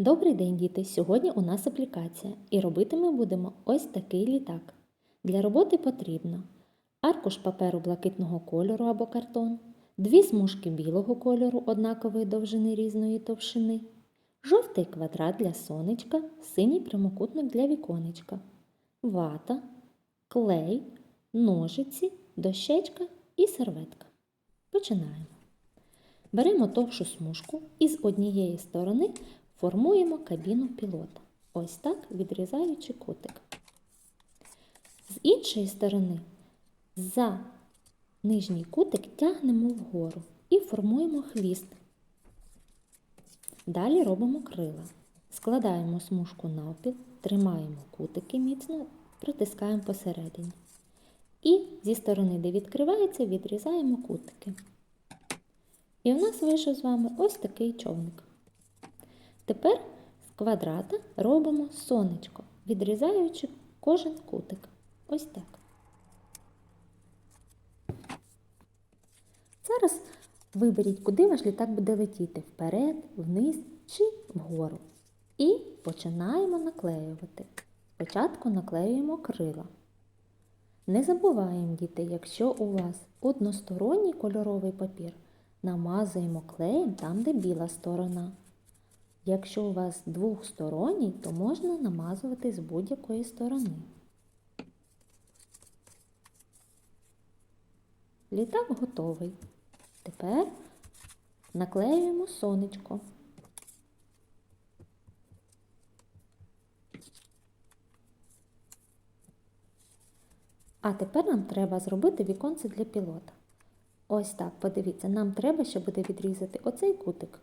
Добрий день, діти! Сьогодні у нас аплікація і робити ми будемо ось такий літак. Для роботи потрібно аркуш паперу блакитного кольору або картон, дві смужки білого кольору однакової довжини різної товщини, жовтий квадрат для сонечка, синій прямокутник для віконечка, вата, клей, ножиці, дощечка і серветка. Починаємо. Беремо товшу смужку і з однієї сторони формуємо кабіну пілота. Ось так відрізаючи кутик. З іншої сторони за нижній кутик тягнемо вгору і формуємо хвіст. Далі робимо крила. Складаємо смужку навпіл, тримаємо кутики міцно, притискаємо посередині. І зі сторони, де відкривається, відрізаємо кутики. І в нас вийшов з вами ось такий човник. Тепер з квадрата робимо сонечко, відрізаючи кожен кутик. Ось так. Зараз виберіть, куди ваш літак буде летіти вперед, вниз чи вгору. І починаємо наклеювати. Спочатку наклеюємо крила. Не забуваємо, діти, якщо у вас односторонній кольоровий папір, намазуємо клеєм там, де біла сторона. Якщо у вас двохсторонній, то можна намазувати з будь-якої сторони. Літак готовий. Тепер наклеюємо сонечко. А тепер нам треба зробити віконце для пілота. Ось так, подивіться, нам треба, щоб буде відрізати оцей кутик.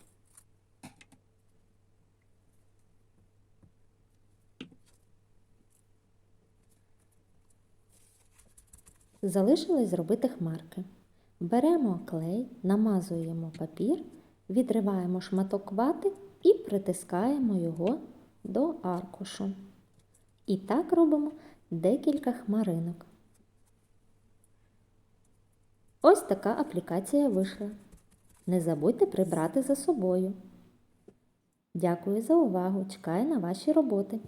Залишилось зробити хмарки. Беремо клей, намазуємо папір, відриваємо шматок вати і притискаємо його до аркушу. І так робимо декілька хмаринок. Ось така аплікація вийшла. Не забудьте прибрати за собою. Дякую за увагу! Чекаю на ваші роботи.